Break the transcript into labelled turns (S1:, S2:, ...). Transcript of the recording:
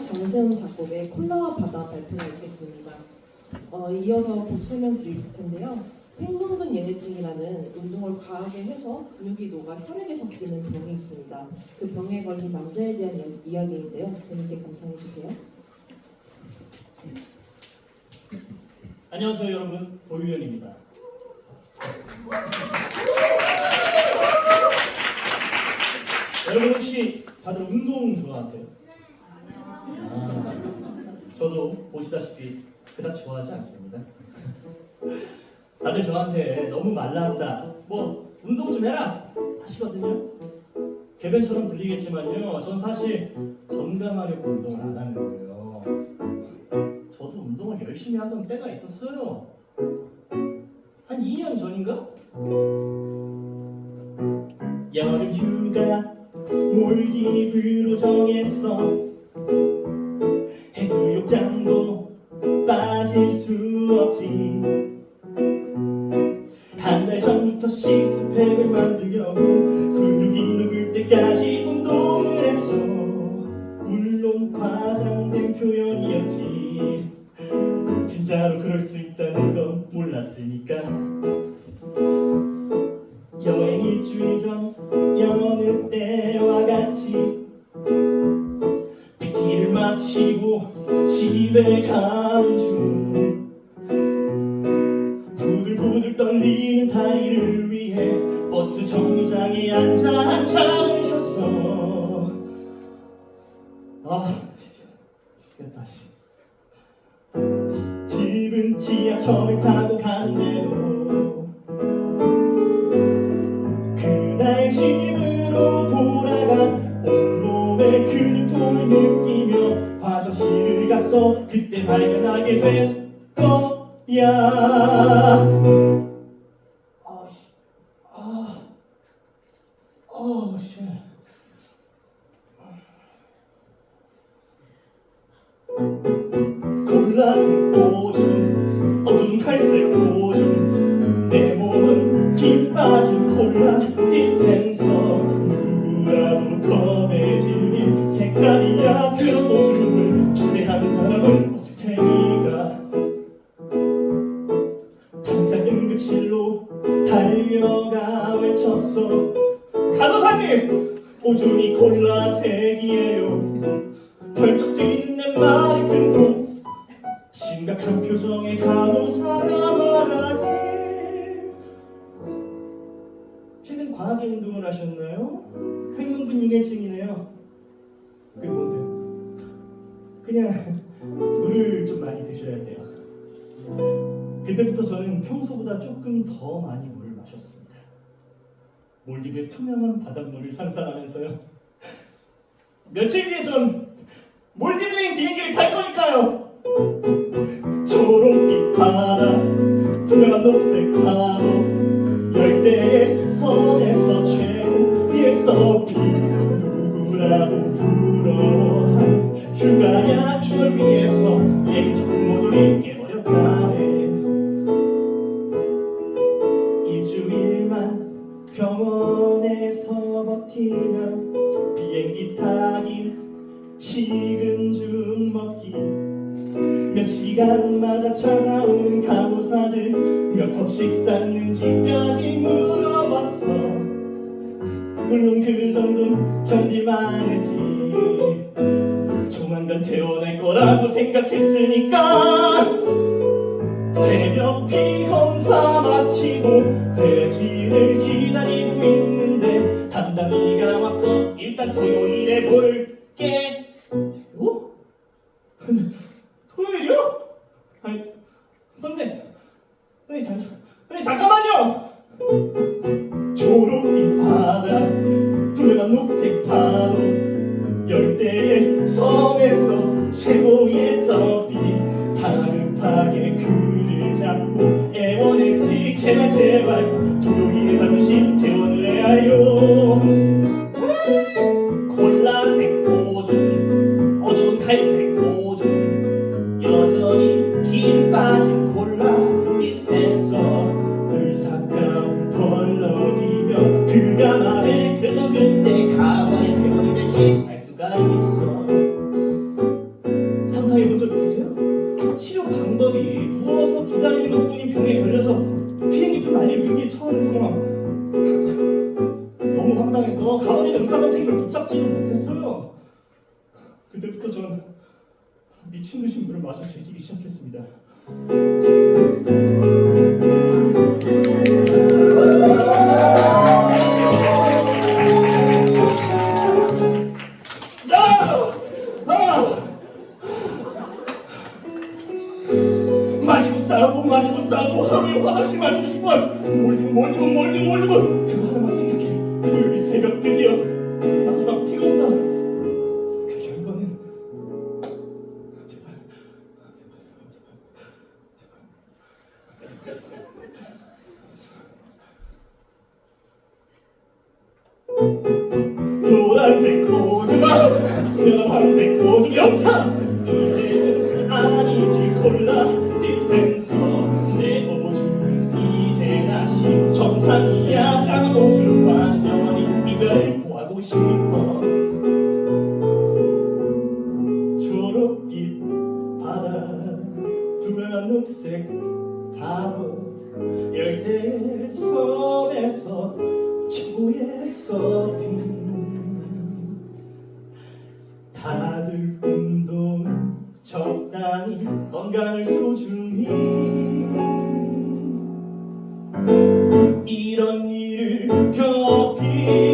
S1: 정세훈 작곡의 콜라와 바다 발표를 읽겠습니다. 어, 이어서 곡 설명 드릴 텐데요. 횡령근 예뇌증이라는 운동을 과하게 해서 근육이 녹아 혈액에 섞이는 병이 있습니다. 그 병에 걸린 남자에 대한 이야- 이야기인데요. 재밌게 감상해 주세요.
S2: 안녕하세요 여러분 도유현입니다. 여러분 혹시 다들 운동 좋아하세요? 아, 저도 보시다시피 그닥 좋아하지 않습니다. 다들 저한테 너무 말랐다, 뭐 운동 좀 해라 하시거든요. 개변처럼 들리겠지만요, 전 사실 건강하려고 운동을 안 하는 거예요. 저도 운동을 열심히 하던 때가 있었어요. 한 2년 전인가? 여름 휴가 몰디브로 정했어. 해수욕장도 빠질 수 없지. 한 달 전부터 식스팩을 만들려고 근육이 녹을 때까지 운동을 했어. 물론 과장된 표현이었지. 진짜로 그럴 수 있다는 건 몰랐으니까 일주일 전 여느 때와 같이 PT를 마치고 집에 가는 중 부들부들 떨리는 다리를 위해 버스 정류장에 앉아 한참을 쉬었어. 아 죽겠다 집은 지하철을 타고 가는데도 갔어 그때 발견하게 된 거야 아, 씨. 아, 아, 씨. 골라색 오줌 어두운 갈색 오줌 오줌이 콜라색이에요. 벌쩍 뛰는 내 말을 끊고 심각한 표정의 간호사가 말하길 최근 과하게 운동을 하셨나요? 횡문근육혈증이네요. 그게 뭔데? 그냥 물을 좀 많이 드셔야 돼요. 그때부터 저는 평소보다 조금 더 많이 물을 마셨습니다 몰디브의 투명한 바닷물을 상상하면서요. 며칠 뒤에 전 몰디브행 비행기를 탈 거니까요. 초록빛 바다 투명한 녹색 파도 열대의 섬에서 병원에서 버티면 비행기 타기 식은 죽 먹기 몇 시간마다 찾아오는 간호사들 몇 컵씩 쌌는지까지 물어봤어. 물론 그 정도는 견딜만 했지. 조만간 태어날 거라고 생각했으니까 새벽 피 검사 마치고 회진을 기다리고 있는데 담당이가 와서 일단 토요일에 볼 그를 잡고 애원했지. 제발 제발. 도요이를 반드시 재원을 해요. 콜라색 오줌 어두운 탈색 오줌 여전히 긴 빠진 콜라 디스펜서 의사가운 벌럭이며 그가 말해 그는 처하는 상황 너무 황당해서 가만히 의사 선생님을 붙잡지도 못했어요. 그때부터 전 미친 듯이 물을 마저 즐기기 시작했습니다 마시고 싸고 마시고 싸고 하루에 화장실만 수십 번 몰디고 몰디고 몰디고 몰디고 그 하나만 생각해. 토요일 새벽 드디어 마지막 피검사. 그 결과는 제발 제발 제발 제발. 노란색 고구마 연한색 고좀 영차 색 파도 열대 섬에서 최고의 서핑 다들 운동 적당히 건강을 소중히. 이런 일을 겪기